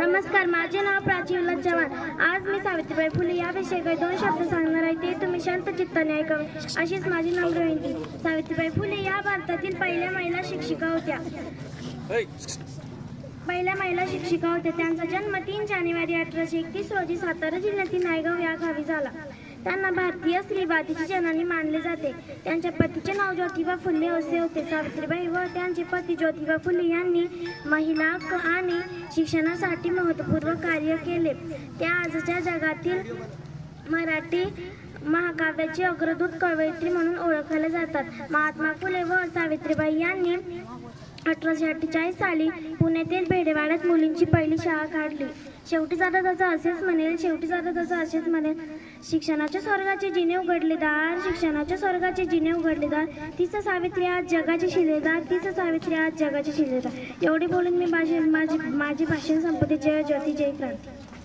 नमस्कार माझे नाव प्राची विलास चव्हाण. आज मी सावित्रीबाई फुले याविषयी काही दोन शब्द सांगणार आहे ते तुम्ही शांत चित्ताने ऐकावे. अशीच माझी नम्र विनंती. सावित्रीबाई फुले या भारतातील पहिल्या महिला शिक्षिका होत्या. पहिल्या महिला शिक्षिका होत्या. त्यांचा जन्म तीन जानेवारी अठराशे एकतीस रोजी सातारा जिल्ह्यातील नायगाव या गावी झाला. त्यांना भारतीय स्त्रीवादीची जननी मानले जाते. त्यांच्या पतीचे नाव ज्योतिबा फुले असे होते. सावित्रीबाई व त्यांचे पती ज्योतिबा फुले यांनी महिला आणि शिक्षणासाठी महत्त्वपूर्ण कार्य केले. त्या आजच्या जगातील मराठी महाकाव्याची अग्रदूत कवयित्री म्हणून ओळखल्या जातात. महात्मा फुले व सावित्रीबाई यांनी अठराशे अठ्ठेचाळीस साली पुण्यातील भेडेवाड्यात मुलींची पहिली शाळा काढली. शेवटी जाता त्याचा असेच म्हणेल शेवटी जाता त्याचा असेच म्हणेल शिक्षणाच्या स्वर्गाचे जिने उघडले दार शिक्षणाच्या स्वर्गाचे जिने उघडले दार तिचं सावित्री आज जगाची शिलेदार तिचं सावित्री आज जगाची शिलेदार. एवढी बोलून मी माझे माझी माझी भाषण संपत्ती जय ज्योती जय क्रांती.